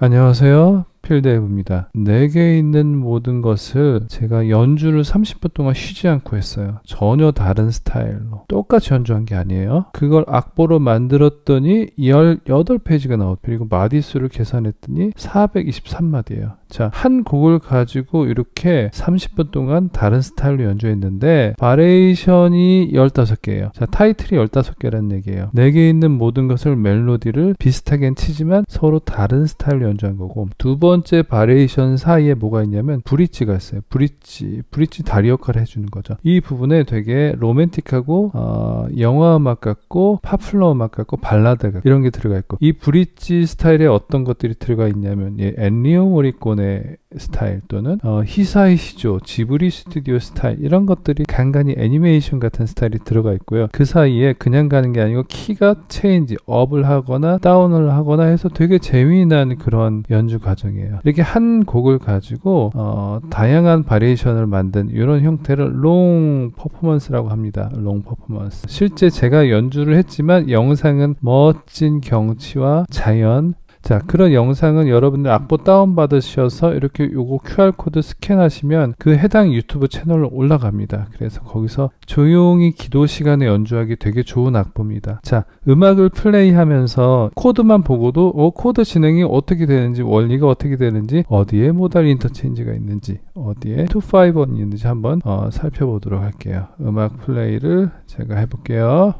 안녕하세요. 필드앱입니다. 내게 있는 모든 것을 제가 연주를 30분 동안 쉬지 않고 했어요. 전혀 다른 스타일로. 똑같이 연주한 게 아니에요. 그걸 악보로 만들었더니 18페이지가 나오고 그리고 마디수를 계산했더니 423마디예요. 자, 한 곡을 가지고 이렇게 30분 동안 다른 스타일로 연주했는데 바레이션이 15개예요. 자, 타이틀이 15개라는 얘기예요. 내게 있는 모든 것을 멜로디를 비슷하게 치지만 서로 다른 스타일로 연주한 거고 두 번째 바레이션 사이에 뭐가 있냐면 브릿지가 있어요. 브릿지, 브릿지 다리 역할을 해주는 거죠. 이 부분에 되게 로맨틱하고 어, 영화 음악 같고 파플러 음악 같고 발라드 같고 이런 게 들어가 있고 이 브릿지 스타일에 어떤 것들이 들어가 있냐면 예, 엔리오 모리 콘의 스타일 또는 어, 히사이 시조, 지브리 스튜디오 스타일 이런 것들이 간간히 애니메이션 같은 스타일이 들어가 있고요. 그 사이에 그냥 가는 게 아니고 키가 체인지, 업을 하거나 다운을 하거나 해서 되게 재미난 그런 연주 과정이에요. 이렇게 한 곡을 가지고 어, 다양한 바리에이션을 만든 이런 형태를 롱 퍼포먼스라고 합니다. 롱 퍼포먼스. 실제 제가 연주를 했지만 영상은 멋진 경치와 자연 자, 그런 영상은 여러분들 악보 다운받으셔서 이렇게 요거 QR코드 스캔하시면 그 해당 유튜브 채널로 올라갑니다. 그래서 거기서 조용히 기도 시간에 연주하기 되게 좋은 악보입니다. 자, 음악을 플레이하면서 코드만 보고도 어, 코드 진행이 어떻게 되는지, 원리가 어떻게 되는지, 어디에 모달 인터체인지가 있는지, 어디에 251이 있는지 한번 어, 살펴보도록 할게요. 음악 플레이를 제가 해볼게요.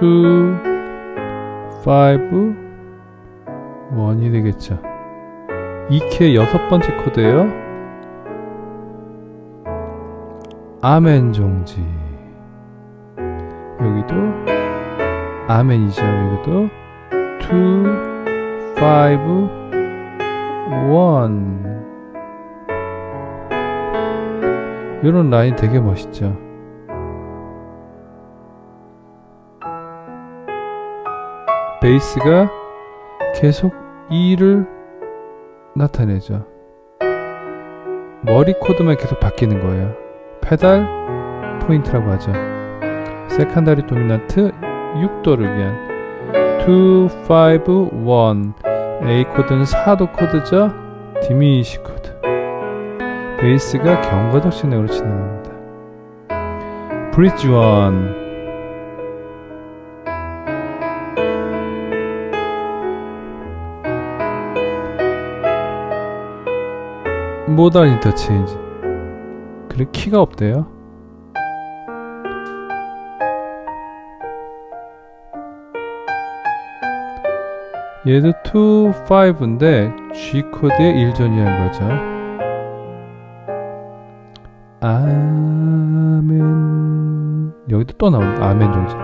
2, 5, 1이 되겠죠. 2키의 여섯 번째 코드예요. 아멘 종지. 여기도 아멘이죠. 여기도 2, 5, 1. 이런 라인 되게 멋있죠. 베이스가 계속 2를 나타내죠. 머리 코드만 계속 바뀌는 거예요. 페달 포인트라고 하죠. 세컨다리 도미넌트 6도를 위한 2, 5, 1 A 코드는 4도 코드죠. 디미시 코드 베이스가 경과적 진행으로 치는 겁니다. 브릿지 1 모달 인터체인지. 그래 키가 없대요? 얘도 2, 5인데 G 코드의 1전이한 거죠. 아멘. 여기도 또 나온다. 아멘 종지.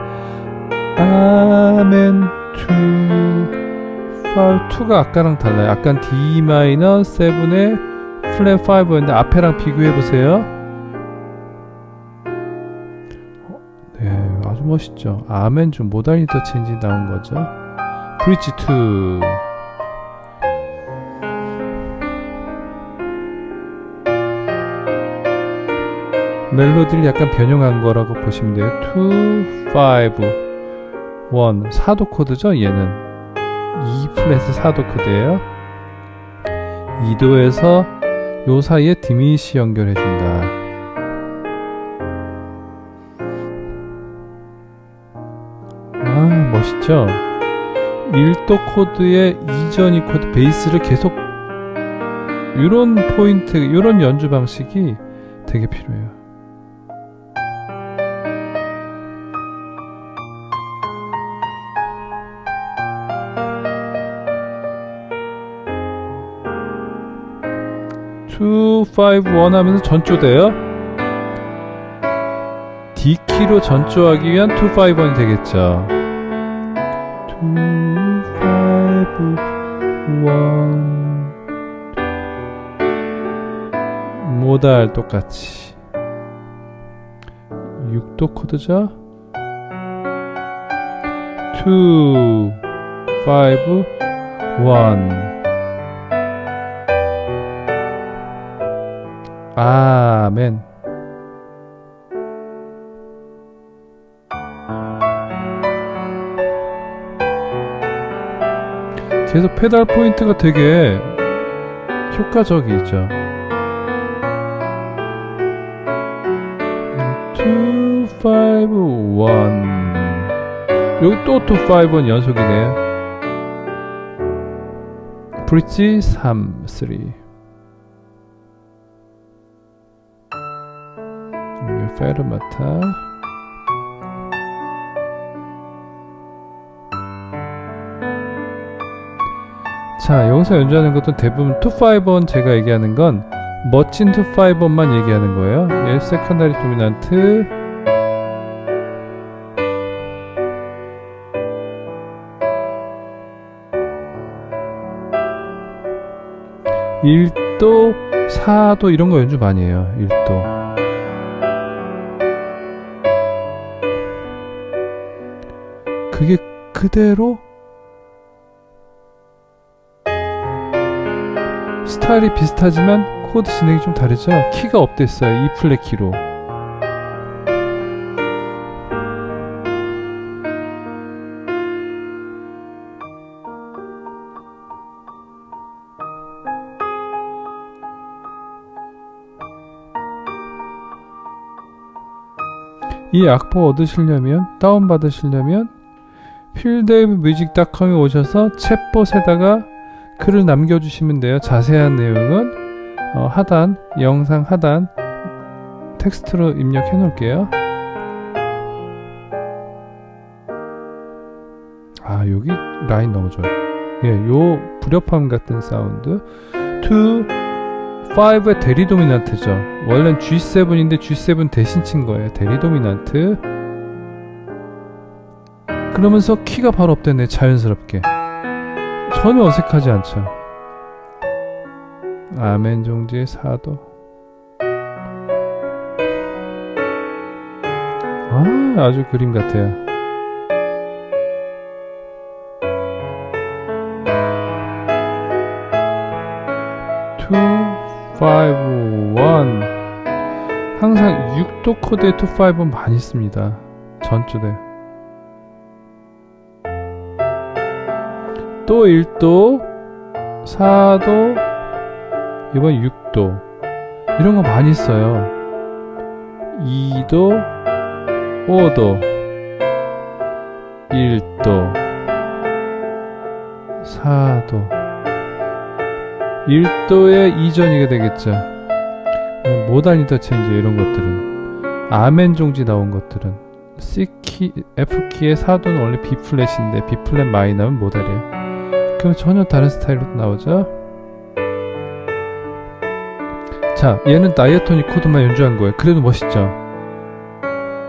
아멘. 2 5, 2가 아까랑 달라요. 아까 D 마이너 7의 플랫 5였는데 앞에랑 비교해 보세요. 네, 아주 멋있죠. 아멘 좀 모달 인터체인지 나온 거죠. 브릿지 2. 멜로디를 약간 변형한 거라고 보시면 돼요. 2, 5, 1. 4도 코드죠, 얘는. 2 플랫 4도 코드예요. 2도에서 요 사이에 디미시 연결해준다. 아, 멋있죠? 1도 코드의 이전 이 코드 베이스를 계속 이런 포인트, 이런 연주 방식이 되게 필요해요. 투, 파이브, 원 하면서 전조돼요. D키로 전조하기 위한 2, 5, 1이 되겠죠. 2, 5, 1 모달 똑같이 6도 코드죠. 2, 5, 1 아멘. 뒤에서 페달 포인트가 되게 효과적이죠. 251. 여기 또 251은 연속이네요. 브릿지 3 3 페르마타. 자 여기서 연주하는 것도 대부분 2-5번 제가 얘기하는 건 멋진 2-5번만 얘기하는 거예요. 얘 세컨다리 도미난트. 일도사도 이런 거 연주 많이 해요. 일도 그게 그대로 스타일이 비슷하지만 코드 진행이 좀 다르죠? 키가 업됐어요. E 플랫 키로. 이 악보 얻으시려면 다운 받으시려면 필드뮤직닷컴에 오셔서 챗봇에다가 글을 남겨주시면 돼요. 자세한 내용은 어, 하단 영상 하단 텍스트로 입력해 놓을게요. 아 여기 라인 너무 좋아요. 예, 요 불협화 같은 사운드 2, 5의 대리 도미난트죠. 원래는 G7인데 G7 대신 친 거예요. 대리 도미난트. 그러면서 키가 바로 업되네 자연스럽게. 전혀 어색하지 않죠. 아멘 종지의 사도. 아, 아주 그림 같아요. 투, 파이브, 원. 항상 6도 코드의 투, 파이브는 많이 씁니다. 전주대. 또 1도, 4도, 이번 6도. 이런 거 많이 써요. 2도, 5도, 1도, 4도. 1도의 이전이게 되겠죠. 모다니터 체인지 이런 것들은 아멘 종지 나온 것들은 C키, F키의 4도는 원래 B 플랫인데 B 플랫 마이너면 모달이에요. 그럼 전혀 다른 스타일로 나오죠. 자, 얘는 다이어토닉 코드만 연주한 거예요. 그래도 멋있죠.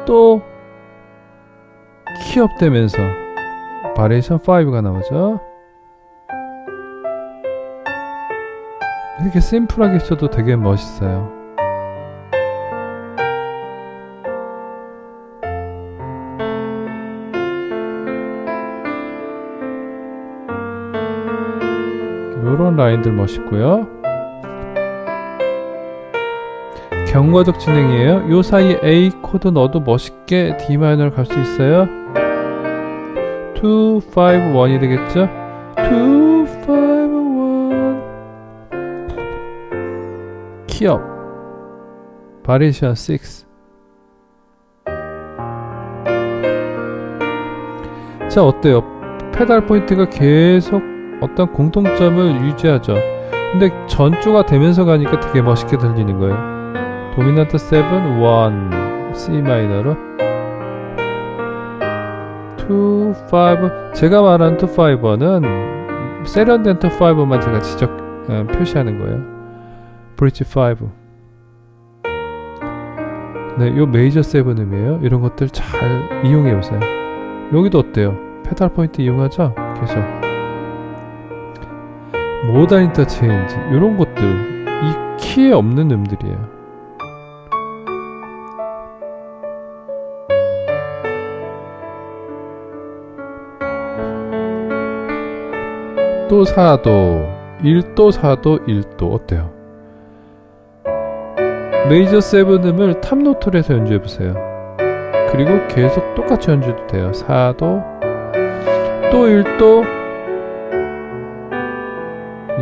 또 키업 되면서 바레이션 5가 나오죠. 이렇게 심플하게 쳐도 되게 멋있어요. 요런 라인들 멋있고요. 경과적 진행이에요. 요 사이 A 코드 넣어도 멋있게 D 마이너를 갈수 있어요. 2, 5, 1이 되겠죠? 2, 5, 1 키업 바리션 6 자 어때요? 페달 포인트가 계속 어떤 공통점을 유지하죠. 근데 전조가 되면서 가니까 되게 멋있게 들리는 거예요. 도미넌트 7, 1, C 마이너로 2, 5 제가 말한 2, 5는 세련된 2, 5만 제가 지적 어, 표시하는 거예요. 브릿지 5 네, 요 메이저 세븐음이에요. 이런 것들 잘 이용해 보세요. 여기도 어때요? 페달 포인트 이용하죠? 계속 모단 인터체인지 이런 것들 이 키에 없는 음들이에요. 또 4도 1도 4도 1도 어때요? 메이저 세븐 음을 탑노트로 해서 연주해 보세요 그리고 계속 똑같이 연주도 돼요 4도 또 1도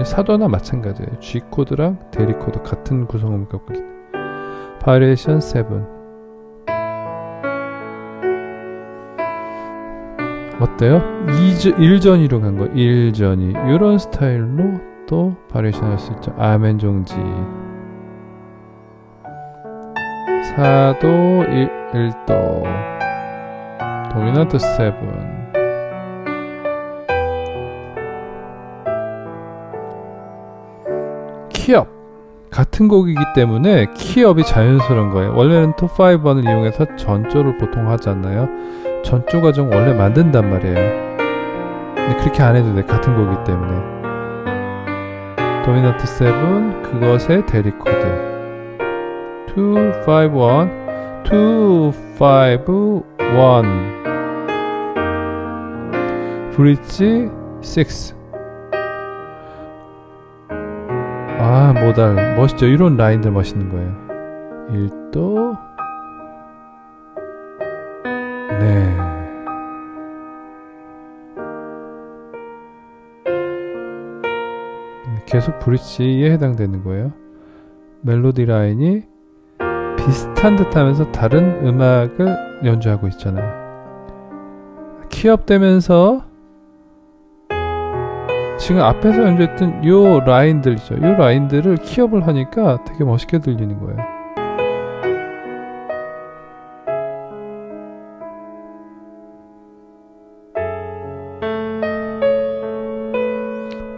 이제 사도나 마찬가지예요. G 코드랑 대리 코드 같은 구성음을 갖고 있기. 바리에이션 7 어때요? 2전, 1전이로 간 거, 1전이. 이런 스타일로 또 바리에이션 할 수 있죠. 아멘 종지. 사도 1, 1도. 도미넌트 7. 키업. 같은 곡이기 때문에 키업이 자연스러운 거예요. 원래는 토5번을 이용해서 전조를 보통 하잖아요. 전조 과정 원래 만든단 말이에요. 근데 그렇게 안 해도 돼. 같은 곡이기 때문에. 도미넌트 7 그것의 대리 코드. 2, 5, 1 2, 5, 1 브릿지 6 아 모달. 멋있죠? 이런 라인들 멋있는 거예요. 1도. 네. 계속 브릿지에 해당되는 거예요. 멜로디 라인이 비슷한 듯 하면서 다른 음악을 연주하고 있잖아요. 키업 되면서 지금 앞에서 연주했던 요 라인들 있죠. 요 라인들을 키업을 하니까 되게 멋있게 들리는 거예요.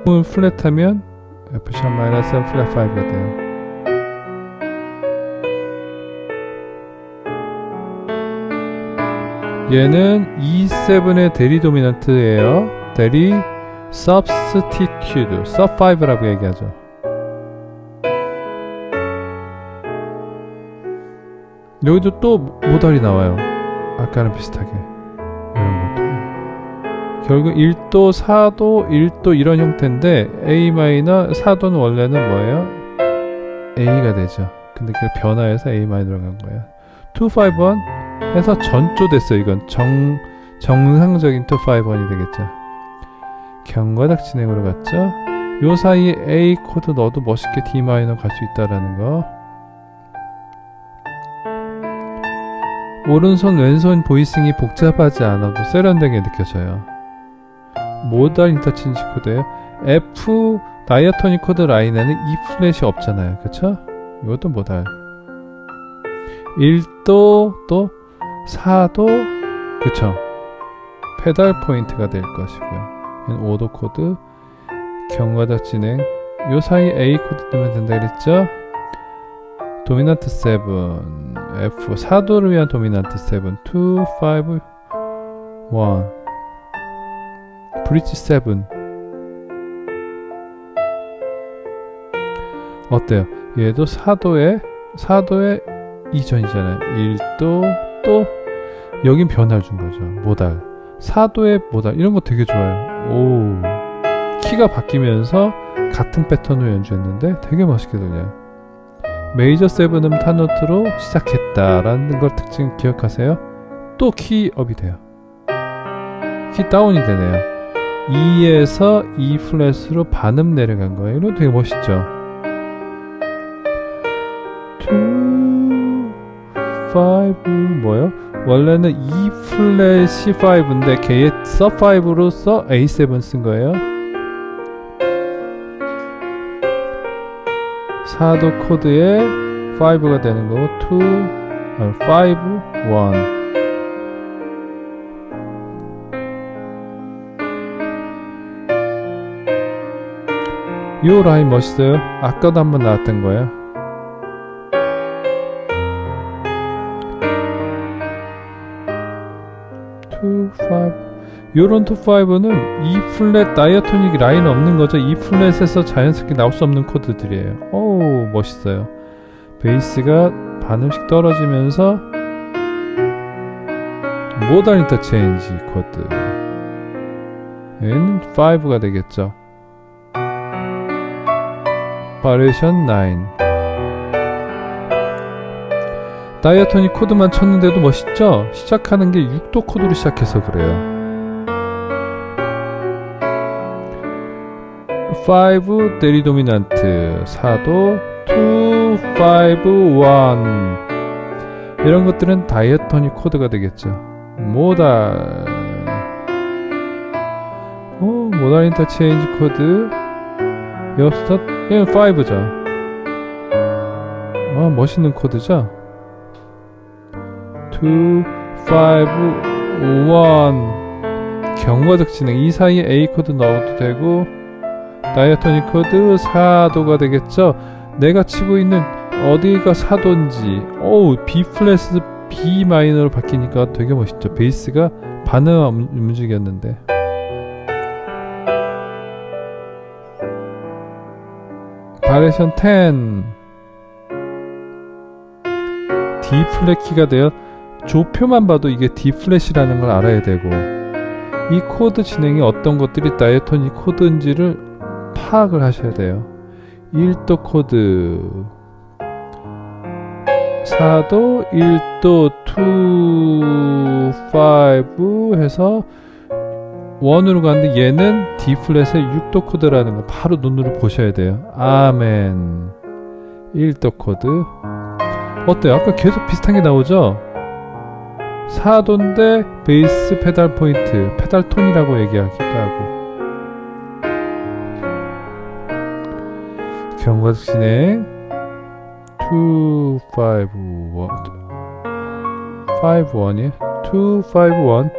을 플랫하면 F샵 마이너스 플랫 5가 돼요. 얘는 E7의 대리 도미넌트예요. 대리 substitute, sub5라고 얘기하죠. 여기도 또 모달이 나와요. 아까랑 비슷하게. 결국 1도, 4도, 1도 이런 형태인데 A 마이너, 4도는 원래는 뭐예요? A가 되죠. 근데 그게 변화해서 A 마이너로 간 거예요. 2, 5, 1 해서 전조 됐어요. 이건 정, 정상적인 2, 5, 1이 되겠죠. 경과닥 진행으로 갔죠. 요 사이에 A 코드 넣어도 멋있게 D 마이너 갈 수 있다라는 거. 오른손 왼손 보이싱이 복잡하지 않아도 세련되게 느껴져요. 모달 인터체인지 코드예요. F 다이어토닉 코드 라인에는 E 플랫이 없잖아요. 그쵸? 이것도 모달. 1도 또 4도 그쵸? 페달 포인트가 될 것이고요. 5도 코드 경과적 진행. 요 사이 A 코드 넣으면 된다 그랬죠? 도미넌트 7 F 4도를 위한 도미넌트 7 2, 5, 1 브릿지 7 어때요? 얘도 4도에 4도에 이전이잖아요. 1도 또 여긴 변화를 준 거죠. 모달. 4도의 모달. 이런 거 되게 좋아요 오. 키가 바뀌면서 같은 패턴으로 연주했는데 되게 멋있게 들려요. 메이저 세븐음 타노트로 시작했다라는 걸 특징 기억하세요? 또 키업이 돼요. 키 다운이 되네요. E에서 E 플랫으로 반음 내려간 거예요. 이거 되게 멋있죠? 2 5 뭐요? 원래는 E 플랫이 5인데 걔의 sub 5로 서 A7 쓴 거예요. 4도 코드에 5가 되는 거고 2, 아니, 5, 1. 요 라인 멋있어요. 아까도 한번 나왔던 거예요. 요런 2, 5는 E 플랫 다이어토닉 라인 없는 거죠. E 플랫에서 자연스럽게 나올 수 없는 코드들이에요. 오 멋있어요. 베이스가 반음씩 떨어지면서 모던 인터체인지 코드. 얘는 5가 되겠죠. 바레이션 9 다이아토닉 코드만 쳤는데도 멋있죠? 시작하는 게 6도 코드로 시작해서 그래요. 5 대리 도미넌트 4도 2 5 1 이런 것들은 다이어토닉 코드가 되겠죠 모달 오, 모달 인터체인지 코드 여섯 예, 5죠 아 멋있는 코드죠 2 5 1 경과적 진행 이 사이에 A 코드 넣어도 되고 다이아토닉 코드 4도가 되겠죠? 내가 치고 있는 어디가 4도인지 어우 B 플랫에서 B 마이너로 바뀌니까 되게 멋있죠? 베이스가 반음 움직였는데. 바레이션 10 D 플랫 키가 되어 조표만 봐도 이게 D 플랫이라는 걸 알아야 되고 이 코드 진행이 어떤 것들이 다이어토닉 코드인지를 파악을 하셔야 돼요. 1도 코드 4도 1도 2 5 해서 1으로 가는데 얘는 D 플랫의 6도 코드라는 거 바로 눈으로 보셔야 돼요. 아멘 1도 코드 어때요? 아까 계속 비슷한 게 나오죠? 4도인데 베이스 페달 포인트, 페달 톤이라고 얘기하기도 하고 경과적 진행 2, 5, 1 5, 1이에요 2, 5, 1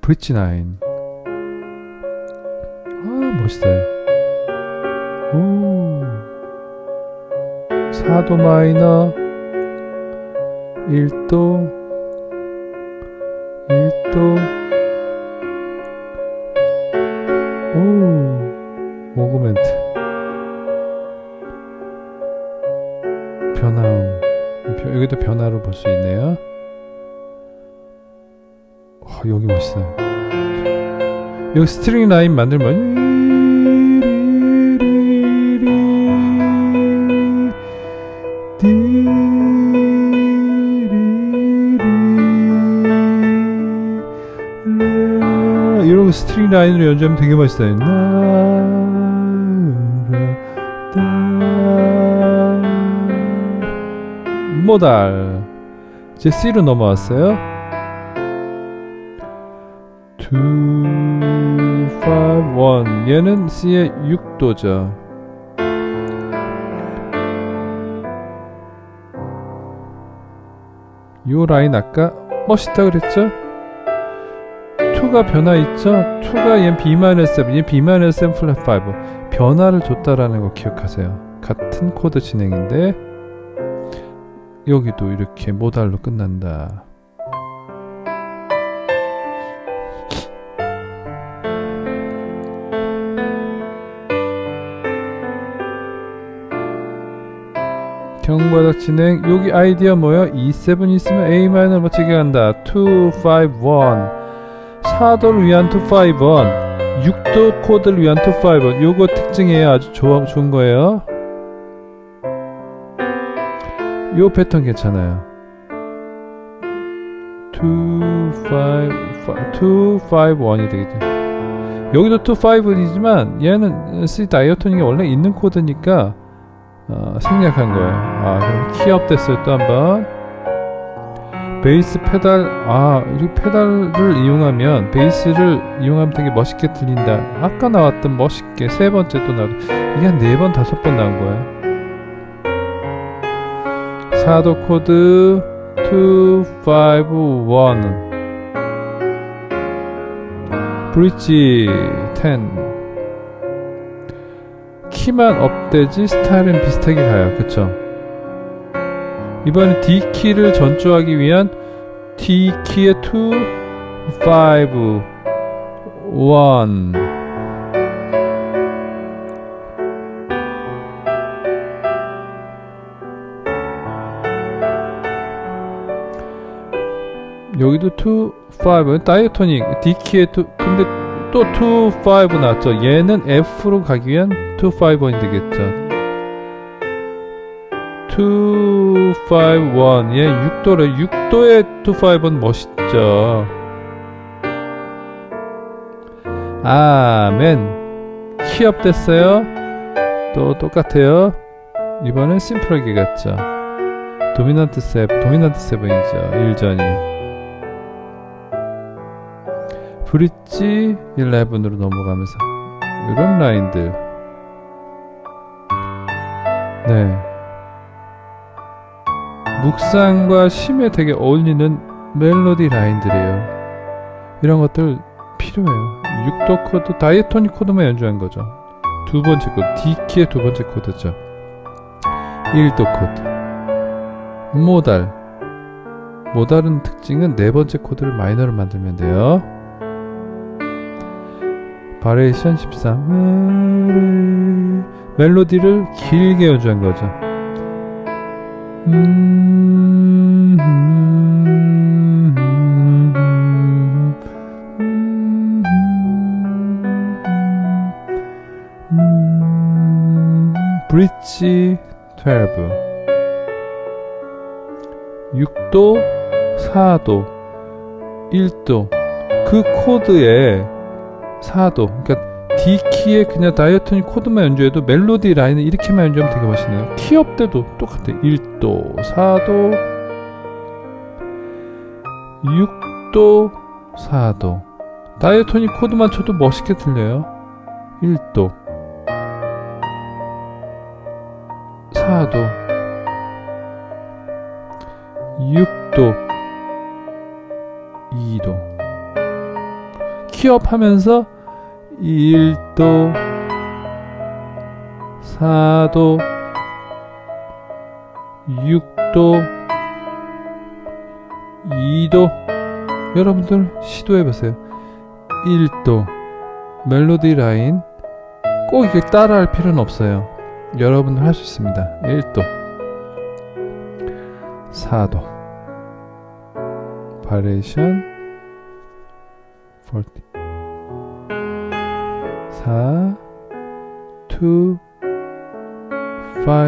브릿지 나인. 아 멋있어요. 오. 4도 마이너. 1도. 1도 변화를 볼수 있네요. 와, 여기 멋있어요. 여기 스트링 라인 만들면 이런 거 스트링 라인으로 연주하면 되게 멋있어요. 모달 이제 C로 넘어왔어요. 2, 5, 1 얘는 C의 6도죠. 요 라인 아까 멋있다 그랬죠? 2가 변화 있죠? 2가 얘 B-7, 얘 B-7 플랫 5 변화를 줬다라는 거 기억하세요. 같은 코드 진행인데 여기도 이렇게 모달로 끝난다. 경과적 진행 여기 아이디어 뭐야? E7 있으면 A 마이너 멋지게 간다. 2, 5, 1 4도를 위한 2, 5, 1 6도 코드를 위한 2, 5, 1 요거 특징이에요. 아주 좋아, 좋은 거예요 요 패턴 괜찮아요 2, 5, 5, 2, 5, 1이 되겠죠 여기도 2, 5이지만 얘는 C 다이어토닉이 원래 있는 코드니까 어, 생략한 거예요. 아, 그럼 키업 됐어요. 또 한번. 베이스 페달, 아, 이 페달을 이용하면, 베이스를 이용하면 되게 멋있게 들린다. 아까 나왔던 멋있게 세 번째 또 나오고, 이게 한 네 번, 다섯 번 나온 거예요. 4도 코드, 2, 5, 1. 브릿지 10. 키만 업되지 스타일은 비슷하게 가요. 그쵸? 이번엔 D키를 전조하기 위한 D키의 2, 5, 1 여기도 2, 5 다이어토닉 D키의 2 근데 또 2, 5 나왔죠. 얘는 F로 가기 위한 2, 5, 1이 되겠죠. 2, 5, 1. 얘 6도래. 6도의 2, 5은 멋있죠. 아멘 키업 됐어요 또 똑같아요 이번엔 심플하게 갔죠 도미넌트 세 도미넌트 세븐이죠 1전이 브릿지 11으로 넘어가면서 이런 라인들. 네. 묵상과 심에 되게 어울리는 멜로디 라인들이에요. 이런 것들 필요해요. 6도 코드 다이토닉 코드만 연주한 거죠. 두 번째 코드 D키의 두 번째 코드죠. 1도 코드. 모달. 모달은 특징은 네 번째 코드를 마이너로 만들면 돼요 바레이션 13 멜로디를 길게 연주한 거죠. 음, 음, 음, 음, 음, 브릿지 12 6도 4도 1도. 그 코드에 4도 그러니까 D키에 그냥 다이어토닉 코드만 연주해도 멜로디 라인을 이렇게만 연주하면 되게 멋있네요. 키업 때도 똑같아. 1도 4도 6도 4도. 다이어토닉 코드만 쳐도 멋있게 들려요. 1도 4도 6도 2도 키업 하면서 1도 4도 6도 2도 여러분들 시도해 보세요. 1도 멜로디 라인 꼭 이게 따라할 필요는 없어요. 여러분들 할 수 있습니다. 1도 4도. 바레이션 40 4 2 5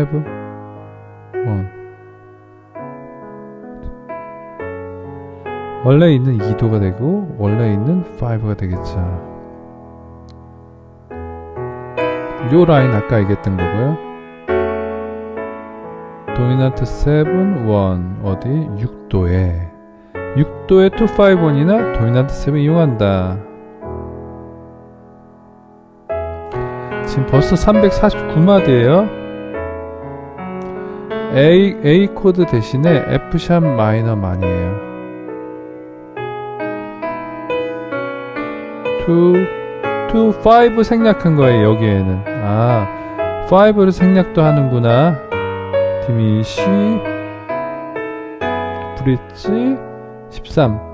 1 원래 있는 2도가 되고 원래 있는 5가 되겠죠. 요 라인 아까 얘기했던 거고요. 도미넌트 7 1 어디 6도에 6도에 2 5 1이나 도미넌트 7 이용한다. 지금 벌써 349마디예요. A, A 코드 대신에 F 샵 마이너 만이에요. 2, 2, 5 생략한 거예요, 여기에는. 아, 5를 생략도 하는구나. 디미시, 브릿지, 13.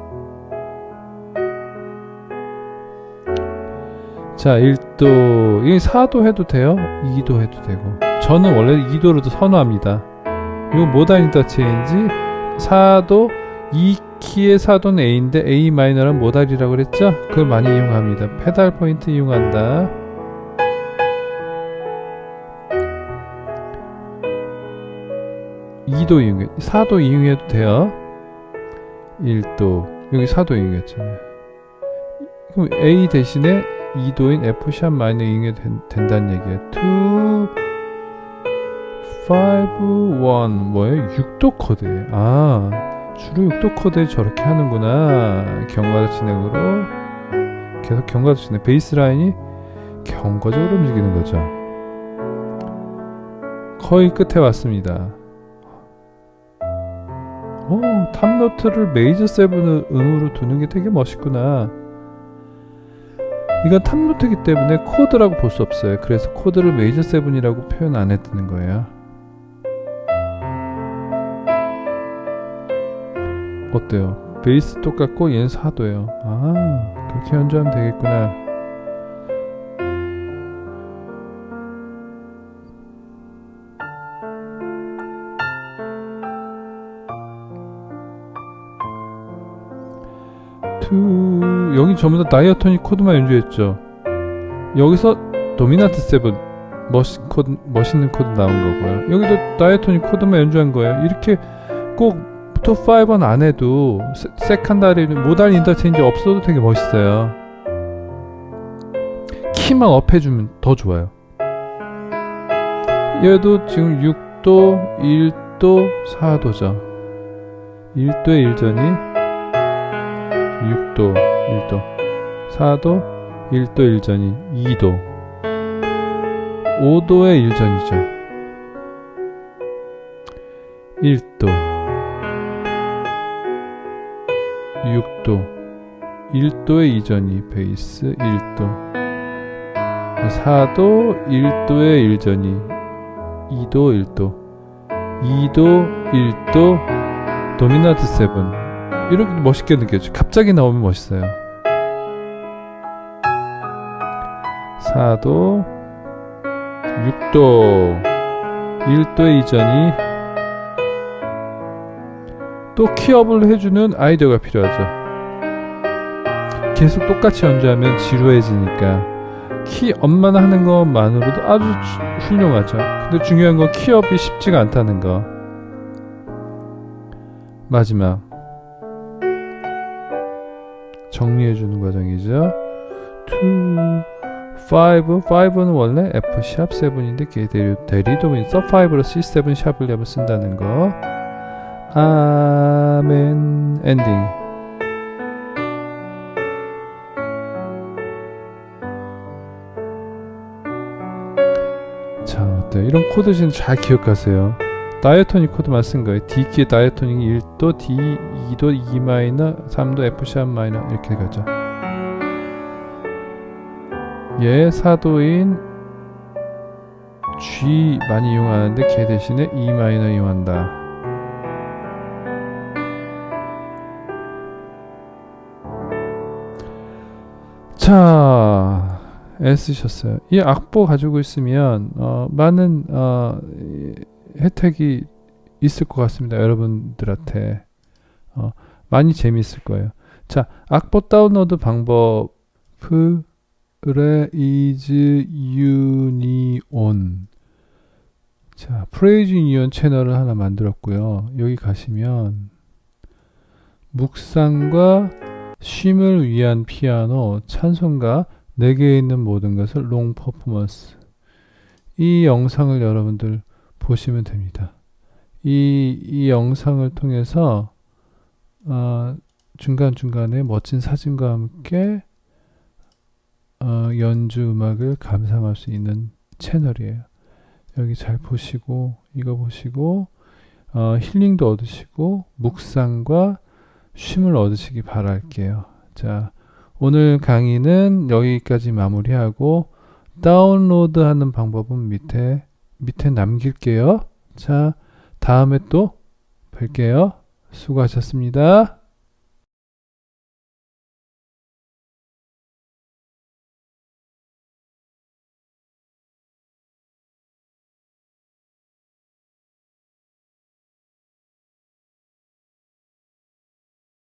자, 1도, 이 4도 해도 돼요? 2도 해도 되고. 저는 원래 2도로도 선호합니다. 이거 모단 인터체인지 4도 2키의 4도는 A인데 A 마이너는 모달이라고 그랬죠? 그걸 많이 이용합니다. 페달 포인트 이용한다. (2도) 이용해 4도 이용해도 돼요 1도 여기 4도 이용했잖아요 그럼 A 대신에 2도인 F 샵 마이너 이용해도 된, 된다는 얘기예요 2 5, 1 뭐예요? 6도 코드예요 아 주로 6도 코드에 저렇게 하는구나 경과도 진행으로 계속 경과도 진행 베이스 라인이 경과적으로 움직이는 거죠 거의 끝에 왔습니다 오, 탑노트를 메이저 세븐 음으로 두는 게 되게 멋있구나 이건 탑노트이기 때문에 코드라고 볼 수 없어요 그래서 코드를 메이저 세븐이라고 표현 안 했다는 거예요 어때요? 베이스 똑같고 얘는 4도예요. 아, 그렇게 연주하면 되겠구나. 여기 전부 다 다이어토닉 코드만 연주했죠. 여기서 도미나트 7 멋있 코드, 멋있는 코드 나온 거고요. 여기도 다이어토닉 코드만 연주한 거예요. 이렇게 꼭톱 5은 안 해도 세, 세컨다리 모달 인터체인지 없어도 되게 멋있어요. 키만 업해주면 더 좋아요. 얘도 지금 6도, 1도, 4도죠. 1도의 일전이 6도, 1도, 4도, 1도 일전이 2도, 5도의 일전이죠. 1도, 6도, 1도의 이전이 베이스 1도, 4도, 1도의 일전이 2도, 1도, 2도, 1도, 도미나트 7. 이렇게 멋있게 느껴져. 갑자기 나오면 멋있어요. 4도, 6도, 1도의 이전이 또 키업을 해주는 아이디어가 필요하죠. 계속 똑같이 연주하면 지루해지니까 키업만 하는 것만으로도 아주 주- 훌륭하죠. 근데 중요한 건 키업이 쉽지가 않다는 거. 마지막 정리해주는 과정이죠. 2, 5, 5는 원래 F 샵 7인데 걔 대리, 대리도인 서 5로 C7 샵을 잡아 쓴다는 거. 아멘 엔딩. 자, 어때요? 이런 코드신 잘 기억하세요. 다이어토닉 코드만 쓴 거예요. D키의 다이어토닉이 1도, D, 2도, E 마이너, 3도, F 샵 마이너 이렇게 가죠. 얘 사도인 G 많이 이용하는데 걔 대신에 E 마이너 이용한다. 자, 애쓰셨어요. 이 악보 가지고 있으면 어, 많은 어, 이, 혜택이 있을 것 같습니다. 여러분들한테 어, 많이 재미있을 거예요. 자, 악보 다운로드 방법 프 레이즈 유니온 자, 프레이즈 유니온 채널을 하나 만들었고요. 여기 가시면 묵상과 쉼을 위한 피아노 찬송가 4개에 있는 모든 것을 롱 퍼포먼스 이 영상을 여러분들 보시면 됩니다. 이, 이 영상을 통해서 어, 중간중간에 멋진 사진과 함께 어, 연주 음악을 감상할 수 있는 채널이에요. 여기 잘 보시고 이거 보시고 어, 힐링도 얻으시고 묵상과 쉼을 얻으시기 바랄게요. 자, 오늘 강의는 여기까지 마무리하고 다운로드 하는 방법은 밑에 밑에 남길게요. 자, 다음에 또 뵐게요. 수고하셨습니다.